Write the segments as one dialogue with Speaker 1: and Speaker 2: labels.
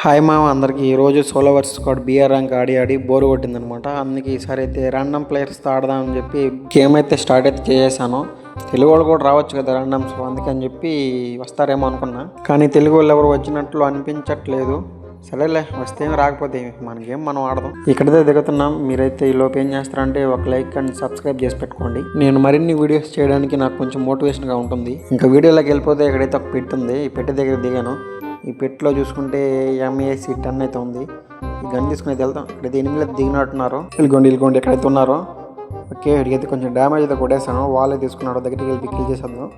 Speaker 1: Hi మామ అందరికి ఈరోజు solo versus squad BR rank ఆడి ఆడి బోర్ కొట్టిందనమాట అందుకే ఈసారి అయితే ర్యాండమ్ ప్లేయర్స్తో ఆడదామని చెప్పి గేమ్ అయితే స్టార్ట్ అయితే చేసేసాను. తెలుగు వాళ్ళు కూడా రావచ్చు కదా ర్యాండమ్స్ అందుకని చెప్పి వస్తారేమో అనుకున్నా. కానీ తెలుగు వాళ్ళు ఎవరు వచ్చినట్లు అనిపించట్లేదు. సరేలే వస్తే ఏమి రాకపోతే మన గేమ్ మనం ఆడదాం. ఇక్కడైతే దిగుతున్నాం మీరైతే ఈ లోపు ఏం చేస్తారంటే ఒక లైక్ అండ్ సబ్స్క్రైబ్ చేసి పెట్టుకోండి. నేను మరిన్ని వీడియోస్ చేయడానికి నాకు కొంచెం మోటివేషన్గా ఉంటుంది. ఇంకా వీడియోలోకి వెళ్ళిపోతే ఇక్కడైతే ఒక పెట్టుంది ఈ పెట్టి దగ్గర దిగాను. ఈ పెట్లో చూసుకుంటే ఎంఏసి టెన్ అయితే ఉంది. ఈ గన్ తీసుకుని అయితే వెళ్తాం ఇక్కడైతే ఎనిమిది దిగినట్టున్నారు. ఇల్గొండి ఇల్గొండి ఎక్కడైతే ఉన్నారో. ఓకే ఇక్కడికైతే కొంచెం డ్యామేజ్ అయితే కొట్టేసాను వాళ్ళే తీసుకున్నాడు దగ్గరికి వెళ్ళి పిక్కిల్ చేసేద్దాం.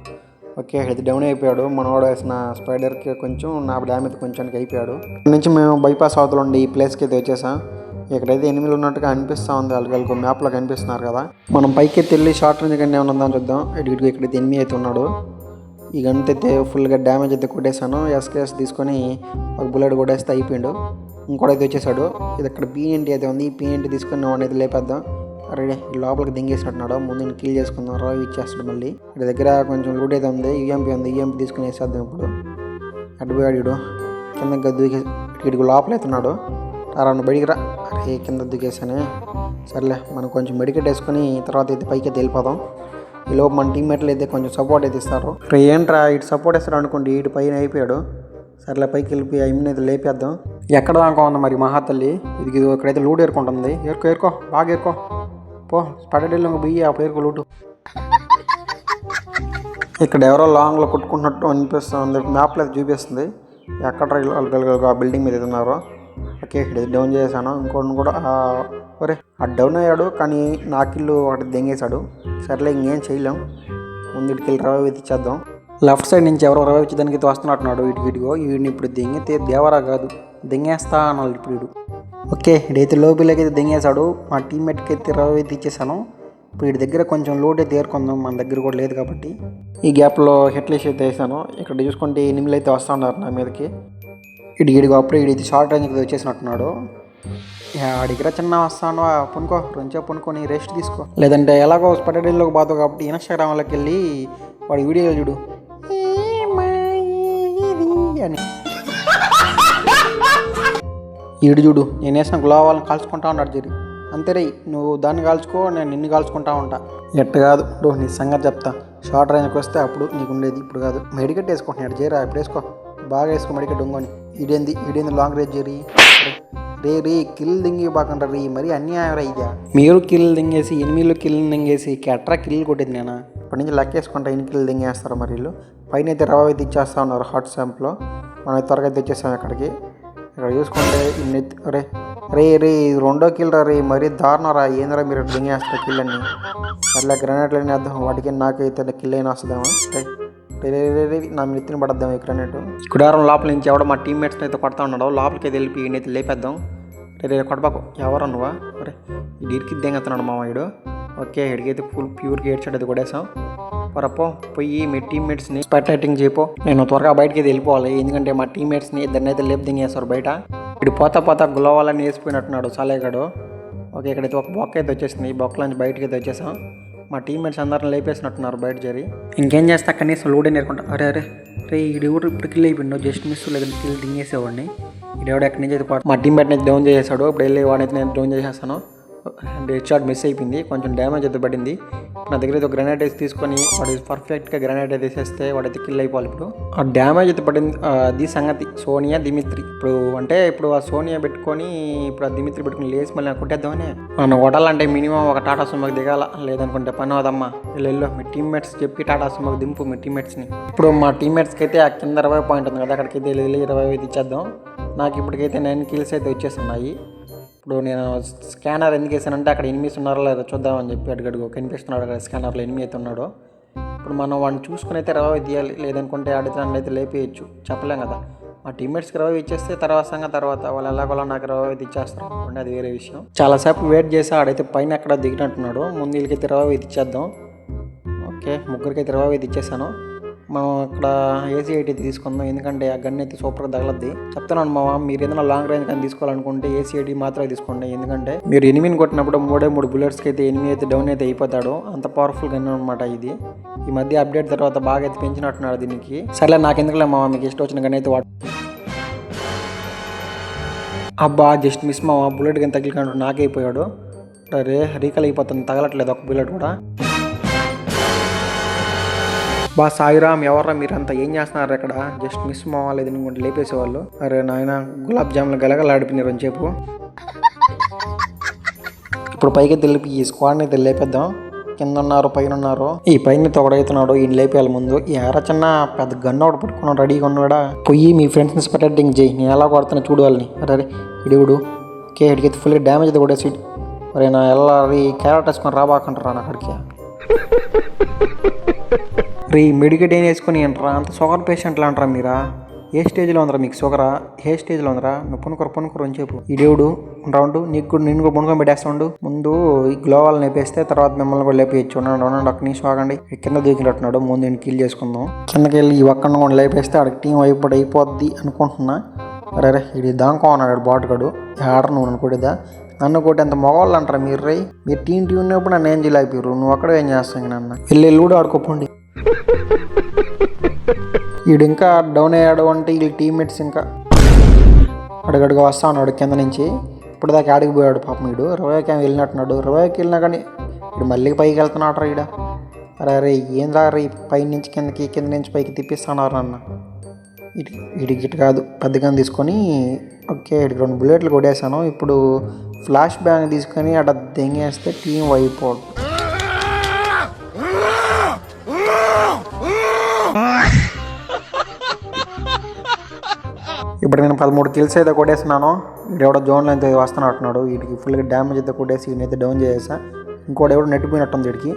Speaker 1: ఓకే అయితే డౌన్ అయిపోయాడు. మనవాడు వేసిన స్పైడర్కి కొంచెం నా డ్యామేజ్ కొంచెంకి అయిపోయాడు. ఇక్కడ నుంచి మేము బైపాస్ అవతల ఉండి ఈ ప్లేస్కి అయితే వచ్చేసాం. ఇక్కడైతే ఎనిమిది ఉన్నట్టుగా అనిపిస్తూ ఉంది. వాళ్ళకి మ్యాప్లో కనిపిస్తున్నారు కదా. మనం పైకి అయితే వెళ్ళి షార్ట్ రేంజ్ కానీ ఏమైనా ఉందని చూద్దాం. ఇటు ఇక్కడైతే ఎనిమిది అయితే ఉన్నాడు. ఈ గంట అయితే ఫుల్గా డ్యామేజ్ అయితే కొట్టేశాను. ఎస్కేఎస్ తీసుకొని ఒక బుల్లెట్ కొట్టేస్తే అయిపోయిండు. ఇంకోటైతే వచ్చేసాడు. ఇది ఇక్కడ పీఎన్టీ అయితే ఉంది. ఈ పీఎన్టీ తీసుకొని వాడిని అయితే లేపేద్దాం. అరే లోపలికి దింగేసినట్టున్నాడు. ముందు నేను కిల్ చేసుకుందాం. రావి ఇచ్చేస్తాడు మళ్ళీ. ఇక్కడ దగ్గర కొంచెం లూట్ అయితే ఉంది. యూఎంపీ ఉంది. యూఎంపీ తీసుకుని వేసేద్దాం ఇప్పుడు. అడ్డుపోయాడు ఈడు. కింద దూకే ఇటుకు లోపల అవుతున్నాడు రాను బయటికి రా. అరే కింద దూకేసానే సర్లే మనం కొంచెం మెడికెట్ వేసుకొని తర్వాత అయితే పైకి అయితే వెళ్ళిపోదాం. ఈ లోపు మన టీమ్మేట్లు అయితే కొంచెం సపోర్ట్ అయితే ఇస్తారు. రే ఏంట్రా ఇటు సపోర్ట్ ఇస్తారు అనుకోండి ఇటు పైన అయిపోయాడు. సర్లే పైకి వెళ్ళిపోయి ఐమిని అయితే లేపేద్దాం. ఎక్కడ దాకా ఉంది మరి మహాతల్లి? ఇది ఇది ఇక్కడైతే లూట్ ఏరుకుంటుంది. ఏరుకో ఏరుకో బాగా ఏరుకో. పో స్పడడీలో బియ్యి ఆ పేరుకో లూటు ఇక్కడ ఎవరో లాంగ్లో కొట్టుకుంటున్నట్టు అనిపిస్తుంది. మ్యాప్లో అయితే చూపిస్తుంది. ఎక్కడ ఆ బిల్డింగ్ మీద ఉన్నారో. ఓకే హెడ్ డౌన్ చేశాను. ఇంకోటి కూడా ఒరే ఆ డౌన్ అయ్యాడు కానీ నా కిల్లు ఒకటి దెంగేశాడు. సర్లే ఇంకేం చేయలేం. ముందు ఇటుకి వెళ్ళి రవ ఇచ్చేద్దాం లెఫ్ట్ సైడ్ నుంచి ఎవరో రవ దానికి వస్తున్నట్టున్నాడు ఇటు ఇటుగో వీడిని ఇప్పుడు దెంగితే దేవరా కాదు దెంగేస్తా అన్నాడు ఇప్పుడు వీడు. ఓకే ఇడైతే లోపలికి అయితే దెంగేశాడు. మా టీమ్మేట్కి అయితే రవ అయితే ఇచ్చేసాను ఇప్పుడు వీడి దగ్గర కొంచెం లోడ్ అయితే ఏరుకుందాం మన దగ్గర కూడా లేదు కాబట్టి. ఈ గ్యాప్లో హెట్లేస్ అయితే వేసాను. ఇక్కడ చూసుకుంటే ఎనిమిది అయితే వస్తూ ఉన్నారు నా మీదకి. ఇటు ఇడిగో అప్పుడే ఇడి షార్ట్ రేంజ్కి వచ్చేసినట్టున్నాడు. అడిగిరా చిన్న వస్తాను పనుకో రెంచో పనుకొని రెస్ట్ తీసుకో. లేదంటే ఎలాగో స్పటడీల్లోకి పోతావు కాబట్టి ఇన్స్టాగ్రామ్లోకి వెళ్ళి వాడి వీడియోలు చూడు. అని ఈడు చూడు నేను వేసిన గులాబాలను కాల్చుకుంటా ఉన్నాడు జరి. అంతేరే నువ్వు దాన్ని కాల్చుకో నేను నిన్ను కాల్చుకుంటా ఉంటా. ఎట్ట కాదు నువ్వు నీ సంగతి చెప్తా. షార్ట్ రేంజ్కి వస్తే అప్పుడు నీకు ఉండేది ఇప్పుడు కాదు. మెడికెట్ వేసుకుంటున్నాడు జేరా ఇప్పుడు వేసుకో. బాగా వేసుకో మెడికెట్ ఉంగని ఇదేంది ఇదేంది లాంగ్ రేంజ్ జరి రే రే కిల్ దింగి బాకంటారు రీ మరి అన్యాయం రా ఇదా. మీరు కిల్ దింగేసి ఎనిమిదిలో కిల్ దింగేసి ఎట్రా కిల్ కొట్టేది నేను? ఇప్పటి నుంచి లెక్కేసుకుంటా ఎన్ని కిల్ దింగేస్తారు మరి వీళ్ళు. పైన అయితే రవ అయితే ఇచ్చేస్తా ఉన్నారు హాట్ శాంప్లో మనం త్వరగా అయితే తెచ్చేసాం ఇక్కడికి. ఇక్కడ చూసుకుంటే ఇన్ని రే రే రే ఇది రెండో కిల్ రా రే మరీ దారుణం రా ఏందిరా మీరు దింగేస్తారు కిల్ అన్ని అట్లా గ్రనేట్లు అయినా వేద్దాం వాటికి నాకైతే కిల్ అయినా వస్తుందేమో. రే రే రే రే రే నా మీద ఎత్తిన పడద్దాం ఈ గుడారం లోపల నుంచి ఎవడో మా టీమ్మేట్స్ అయితే కొడతా ఉన్నాడో లోపలికి అయితే వెళ్ళి లేపేద్దాం. రే కొడబాకు ఎవరు నువ్వా? ఒరే ఈ దెంగతున్నాడు మా వాడు ఓకే ఇడికైతే ఫుల్ ప్యూర్ గేట్ అది కొడేసాం పరపో పోయి మీ టీమ్మేట్స్ని రైటింగ్ చేయపో నేను త్వరగా బయటకి అయితే వెళ్ళిపోవాలి ఎందుకంటే మా టీమ్మేట్స్ని ఇద్దరిని అయితే లేపు దింగేస్తారు బయట. ఇటు పోతా పోతా గులవాలని వేసిపోయినట్టున్నాడు సాలేగాడు ఓకే ఇక్కడైతే ఒక బొక్క అయితే వచ్చేసింది ఈ బొక్కలోంచి బయటకి అయితే వచ్చేసాం. మా టీమ్మేట్స్ అందరిని లేపేసినట్టున్నారు బయట చేరి ఇంకేం చేస్తా కనీసం లూడే నేర్కుంటా అరే అరే రే ఈడు కూడా ఇప్పుడు కిల్ అయిపోయిండు జస్ట్ మిస్ లేదంటే కిల్ దింగేసేవాడిని. ఈడెవడు ఎక్కడి నుంచి అయితే కొట్ట- మా టీమ్మేట్ అయితే డౌన్ చేసేసాడు. ఇప్పుడు వెళ్ళి వాడినైతే నేను డౌన్ చేసేస్తాను. డెడ్ షాట్ మిస్ అయిపోయింది. కొంచెం డ్యామేజ్ అయితే పడింది. నా దగ్గర అయితే ఒక వేసి తీసుకొని వాడు పర్ఫెక్ట్గా గ్రనేట్ అయితే వేసేస్తే వాడైతే కిల్ అయిపోవాలి ఇప్పుడు. ఆ డ్యామేజ్ అయితే పడింది ది అది సంగతి. Sonia Dimitri. ఇప్పుడు అంటే ఇప్పుడు ఆ సోనియా పెట్టుకొని ఇప్పుడు ఆ దిమిత్రి పెట్టుకుని లేచి మళ్ళీ కొట్టేద్దామని. మనం కొట్టాలంటే మినిమం ఒక టాటా సుమోకి దిగాల? లేదనుకుంటే పని అవదమ్మా. వెళ్ళు మీ టీమ్మేట్స్ చెప్పి టాటా సుమోకి దింపు మీ టీమ్మేట్స్ని ఇప్పుడు మా టీమ్మేట్స్కి అయితే ఆ కింద ఇరవై పాయింట్ ఉంది కదా అక్కడికి అయితే వెళ్ళి ఇరవై ఐదు ఇచ్చేద్దాం. నాకు ఇప్పటికైతే నైన్ కిల్స్ అయితే వచ్చేస్తున్నాయి. ఇప్పుడు నేను స్కానర్ ఎందుకు వేసానంటే అక్కడ ఎనిమిస్ ఉన్నారో లేదో చూద్దామని చెప్పి అడిగడుగు కనిపిస్తున్నాడు అక్కడ స్కానర్లో ఎనిమి అయితే ఉన్నాడో. ఇప్పుడు మనం వాడిని చూసుకుని అయితే రవ తీయాలి లేదనుకుంటే ఆడితే అయితే లేపేయచ్చు. చెప్పలేం కదా. మా టీమ్మేట్స్కి రవ ఇచ్చేస్తే తర్వాత సంగ తర్వాత వాళ్ళు ఎలాగోలా నాకు రవ అయితే ఇచ్చేస్తారు అనుకోండి అది వేరే విషయం. చాలాసేపు వెయిట్ చేసి ఆడైతే పైన ఎక్కడ దిగినట్టున్నాడు. ముందు వీళ్ళకైతే రవ ఇది ఇచ్చేద్దాం. ఓకే ముగ్గురికి అయితే రవ ఇది ఇచ్చేసాను. మనం అక్కడ ఏసీ ఎయిటీ అయితే తీసుకుందాం. ఎందుకంటే ఆ గన్ అయితే సూపర్గా తగలద్ది. చెప్తున్నాను మామ మీరు ఏదైనా లాంగ్ రేంజ్ కానీ తీసుకోవాలనుకుంటే ఏసీ ఎయిటీ మాత్రమే తీసుకోండి. ఎందుకంటే మీరు ఎనిమిది కొట్టినప్పుడు మూడే మూడు బుల్లెట్స్కి అయితే ఎనిమిది అయితే డౌన్ అయితే అయిపోతాడు. అంత పవర్ఫుల్ గన్ అనమాట ఇది. ఈ మధ్య అప్డేట్ తర్వాత బాగా అయితే పెంచినట్టున్నాడు దీనికి. సరే నాకు ఎందుకులే మా మీకు ఇష్టం వచ్చిన గన్ అయితే వాడు. అబ్బా జస్ట్ మిస్ మా బుల్లెట్ కానీ తగిలికంటూ నాకైపోయాడు అరే రీకల్ అయిపోతుంది తగలట్లేదు ఒక బుల్లెట్ కూడా. బా సాయిరామ్ ఎవర్రా మీరంతా? ఏం చేస్తున్నారు ఇక్కడ జస్ట్ మిస్ మావాలేదు అనుకుంటే లేపేసేవాళ్ళు. అరే నాయన గులాబ్ జాములు గలగలాడిపోయినారు అని చెప్పు. ఇప్పుడు పైకి తెలిపి ఈ స్క్వాడ్ని అయితే లేపేద్దాం. కింద ఉన్నారు పైన ఉన్నారు. ఈ పైన తొగడైతున్నాడు ఈయన లేపేయాలి ముందు. ఈ ఎర్ర చిన్న పెద్ద గన్ను ఒకటి పట్టుకున్నాడు రెడీగా ఉన్నాడా? పొయ్యి మీ ఫ్రెండ్స్ని స్పెటెడ్డింగ్ చేయి. నేను ఎలా కొడుతున్నా చూడు వాళ్ళని. అరే ఇడివుడు కే ఇడికి ఫుల్ డ్యామేజ్ అయితే కూడా సీట్ అరే నా ఎలా క్యారెట్ వేసుకొని రాబాకంటారా నా అక్కడికి రీ మెడికేట్ ఏం వేసుకొని ఏంట్రా? అంత షుగర్ పేషెంట్లు అంటారా మీరా? ఏ స్టేజ్లో ఉందరా మీకు షుగరా ఏ స్టేజ్లో ఉందిరా? నువ్వు పునుకరు పునుకరు అని చెప్పు. ఈ దేవుడు రౌండ్ నీకు కూడా నిన్ను కూడా పొనుకొని పెట్టేస్తాడు ముందు ఈ గ్లోవాల్ లేపేస్తే తర్వాత మిమ్మల్ని కూడా లేపేయచ్చు. ఉండండి ఉండండి ఒక్క నిమిషం ఆగండి. కింద దూకినట్టున్నాడు. ముందు నేను కిల్ చేసుకుందాం. కిందకి వెళ్ళి ఈ ఒక్కడిని కూడా లేపేస్తే ఆడికి టీం అయిపోయి అయిపోద్ది అనుకుంటున్నా. అరే అరే ఇది దాంకో అన్నాడు బాటుగాడు. ఆడరు నువ్వు నన్ను కొట్టేదా నన్ను మగవాళ్ళు అంటారా మీరు రై? మీరు టీం టీ ఉన్నప్పుడు నన్ను ఏం చేయలేకపోయారు? నువ్వు అక్కడ ఏం చేస్తావు నన్ను? వెళ్ళి వెళ్ళి కూడా ఆడుకోపండి. వీడు ఇంకా డౌన్ అయ్యాడు అంటే వీళ్ళ టీమ్మేట్స్ ఇంకా. అడుగడుగు వస్తా ఉన్నాడు కింద నుంచి. ఇప్పుడు దాకా ఆడికి పోయాడు పాపం వీడు. రవాయికి ఏమి వెళ్ళినట్టున్నాడు. రవాయికి వెళ్ళినా కానీ వీడు మళ్ళీ పైకి వెళ్తున్నాడు రా ఈడ. అరే అరే ఏం రా రే పై నుంచి కిందకి కింద నుంచి పైకి తిప్పిస్తున్నారు అన్న ఇటు ఇటు ఇటు కాదు పెద్దగా తీసుకొని ఓకే ఇటు రెండు బుల్లెట్లు కొట్టేశాను. ఇప్పుడు ఫ్లాష్ బ్యాంగ్ తీసుకొని అక్కడ దెంగేస్తే టీం అయిపోదు ఇప్పుడు నేను పదమూడు కిల్స్ అయితే కొట్టేస్తున్నాను. ఎవడో జోన్లో అయితే వస్తున్నట్టున్నాడు. వీటికి ఫుల్గా డ్యామేజ్ అయితే కొట్టేసి వీడినైతే అయితే డౌన్ చేసేసా. ఇంకోటి ఎవడో నెట్టిపోయినట్టుంది వీడికి.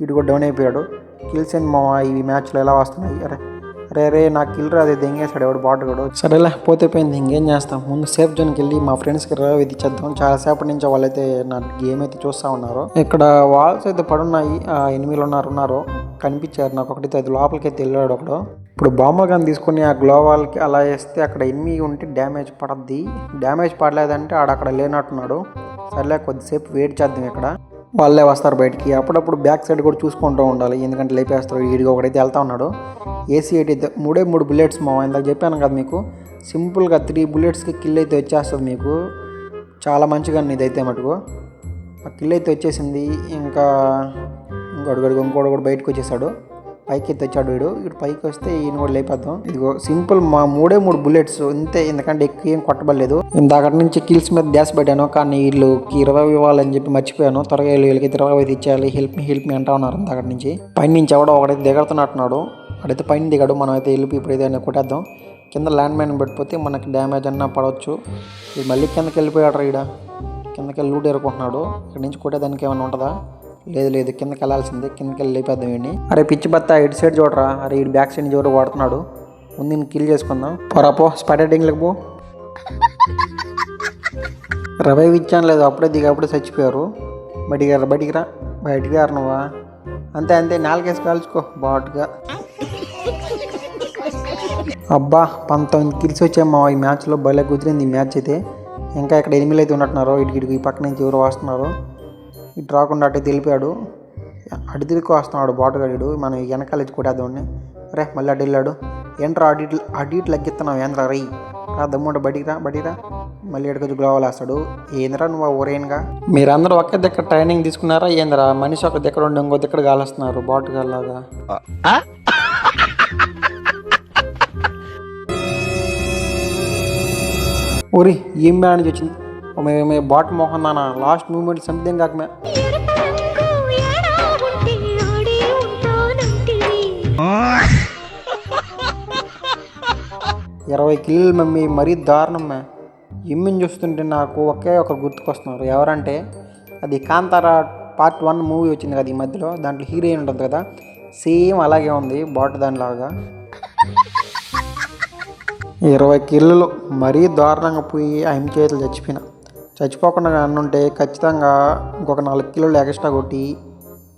Speaker 1: వీటి కూడా డౌన్ అయిపోయాడు. కిల్స్ ఏంటి మా ఈ మ్యాచ్లో ఎలా వస్తున్నాయి? అరే అరే అరే నా కిల్ అది దెంగేశాడు ఎవడు? బాటుగాడు సరేలే పోతే పోయింది ఇంకేం చేస్తాం? ముందు సేఫ్ జోన్కి వెళ్ళి మా ఫ్రెండ్స్కి రా ఇది చేద్దాం. చాలాసేపటి నుంచి వాళ్ళైతే నా గేమ్ అయితే చూస్తూ ఉన్నారు. ఇక్కడ వాల్స్ అయితే పడున్నాయి. ఆ ఉన్నారు ఉన్నారు. కనిపించారు నాకు ఒకటి అది లోపలికి అయితే వెళ్ళాడు ఒకడు. ఇప్పుడు బాంబులు కానీ తీసుకొని ఆ గ్లోవాల్కి అలా వేస్తే అక్కడ ఎనిమి ఉంటే డ్యామేజ్ పడద్ది. డ్యామేజ్ పడలేదంటే ఆడ అక్కడ లేనట్టున్నాడు. సర్లే కొద్దిసేపు వెయిట్ చేద్దాం ఇక్కడ. వాళ్ళే వస్తారు బయటికి. అప్పుడప్పుడు బ్యాక్ సైడ్ కూడా చూసుకుంటూ ఉండాలి. ఎందుకంటే లేపేస్తారు. వీడికి ఒకడైతే వెళ్తా ఉన్నాడు. ఏసీ ఎయిట్ అయితే మూడే మూడు బుల్లెట్స్ మా ఇందాక చెప్పాను కదా మీకు. సింపుల్గా త్రీ బుల్లెట్స్కి కిల్ అయితే వచ్చేస్తుంది మీకు. చాలా మంచిగా ఇదైతే మటుకు. ఆ కిల్ అయితే వచ్చేసింది. ఇంకా ఇంకోటి ఇంకోటి కూడా బయటకు వచ్చేసాడు. పైకి తెచ్చాడు వీడు. వీడు పైకి వస్తే ఈయన కూడా లేపేద్దాం. ఇదిగో సింపుల్ మా మూడే మూడు బుల్లెట్స్. ఇంతే ఎందుకంటే ఎక్కువ ఏం కొట్టబడలేదు. ఇందాకటి నుంచి కిల్స్ మీద డ్యాస్ పెట్టాను. కానీ వీళ్ళకి ఇరవై ఇవ్వాలని చెప్పి మర్చిపోయాను. త్వరగా వీళ్ళు వీళ్ళకి ఇరవై ఐదు ఇచ్చేయాలి. హెల్ప్ మీ హెల్ప్ మీ అంటా ఉన్నారు ఇందాకటి నుంచి. పైన నుంచి ఎవడో ఒకడైతే దిగడుతున్నట్టున్నాడు. అడైతే పైన దిగాడు. మనం అయితే వెళ్ళి ఇప్పుడు ఏదైనా కొట్టేద్దాం. కింద ల్యాండ్ మైన్ పెట్టిపోతే మనకి డ్యామేజ్ అన్నా పడవచ్చు. ఇది మళ్ళీ కిందకి వెళ్ళిపోయాడు ఈడ. కిందకి వెళ్ళి లూట్ ఎరుకుంటున్నాడు ఇక్కడ నుంచి కొట్టేదానికి ఏమైనా ఉంటుందా? లేదు లేదు కిందకి వెళ్ళాల్సిందే కిందకి వెళ్ళి లేపేద్దాం వీడిని. అరే పిచ్చి బత్త ఇటు సైడ్ చూడరా? అరే ఇటు బ్యాక్ సైడ్ చూడ కొడుతున్నాడు వాడుతున్నాడు. ముందు నేను కిల్ చేసుకుందాం. పోరా పో స్పాటెడ్డింగ్లకు పో. రవై ఇచ్చాను లేదు అప్పుడే దిగి అప్పుడే చచ్చిపోయారు. బయటికి రా బయటికి రా బయటికి రా నువ్వా? అంతే అంతే నాలుగేసి కాల్చుకో బాటుగా. అబ్బా పంతొమ్మిది కిల్స్ వచ్చామా ఈ మ్యాచ్లో భలే కుదిరింది ఈ మ్యాచ్ అయితే. ఇంకా ఇక్కడ ఎనిమిది అయితే ఉన్నట్టున్నారు ఇటు ఇటు ఈ పక్క నుంచి ఎవరు వస్తున్నారు ఇటు రాకుండా అటు తెలిపాడు. అటు తిరిగి వస్తున్నాడు బాటుగాడు మనం వెనకాల ఇచ్చి కొట్టేద్దామని రే మళ్ళీ అటు వెళ్ళాడు. ఏంట్రా అటు ఇటు అటు లెక్కిస్తున్నావు? ఏంద్రా రై రా దమ్ముంట బడికి రా బడికి రా. మళ్ళీ ఎక్కడికి గ్లోవల్ వేస్తాడు ఏంద్రా నువ్వు ఊరేనుగా? మీరందరూ ఒకే దగ్గర ట్రైనింగ్ తీసుకున్నారా? ఏంద్రా? మనిషి ఒక దగ్గర ఉండి ఇంకో దగ్గర కాలుస్తున్నారు బాటుగాల్లాగా ఊరి ఏం మేనేజ్ వచ్చింది? మే మే బాట్ మోహన్ నాన్న లాస్ట్ మూమెంట్ సంథింగ్ కాక మే. ఇరవై కిలోలు మమ్మీ మరీ దారుణం ఇమ్మిని చూస్తుంటే నాకు ఒకే ఒకరు గుర్తుకొస్తున్నారు. ఎవరంటే అది కాంతారా పార్ట్ వన్ మూవీ వచ్చింది కదా ఈ మధ్యలో దాంట్లో హీరోయిన్ ఉంటుంది కదా సేమ్ అలాగే ఉంది బాట దానిలాగా. ఇరవై కిలోలు మరీ దారుణంగా పోయి ఆయన చేతులు చచ్చిపోయిన. చచ్చిపోకుండా ఉంటే ఖచ్చితంగా ఇంకొక నాలుగు కిలోలు ఎక్స్ట్రా కొట్టి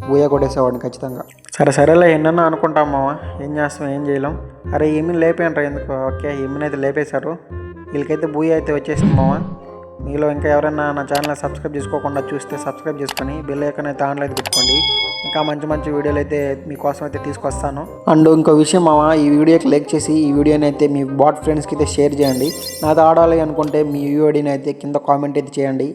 Speaker 1: బూయ కొట్టేసేవాడిని ఖచ్చితంగా. సరే సరేలే ఎన్నన్నా అనుకుంటాం మామ ఏం చేస్తాం ఏం చేయలేం. అరే ఏమీ లేపేయంటారు ఎందుకు? ఓకే ఏమీని అయితే లేపేశారు. వీళ్ళకైతే బూయ అయితే వచ్చేసింది మామ మీలో ఇంకా ఎవరైనా నా ఛానల్ సబ్స్క్రైబ్ చేసుకోకుండా చూస్తే సబ్స్క్రైబ్ చేసుకొని బెల్ ఐకాన్ అయితే పెట్టుకోండి. ఇంకా మంచి మంచి వీడియోలు అయితే మీకోసం అయితే తీసుకొస్తాను. అండ్ ఇంకో విషయం మామ ఈ వీడియోకి లైక్ చేసి ఈ వీడియోని అయితే మీ బాట్ ఫ్రెండ్స్కి అయితే షేర్ చేయండి. నాతో ఆడాలి అనుకుంటే మీ వీడియోని అయితే కింద కామెంట్ అయితే చేయండి.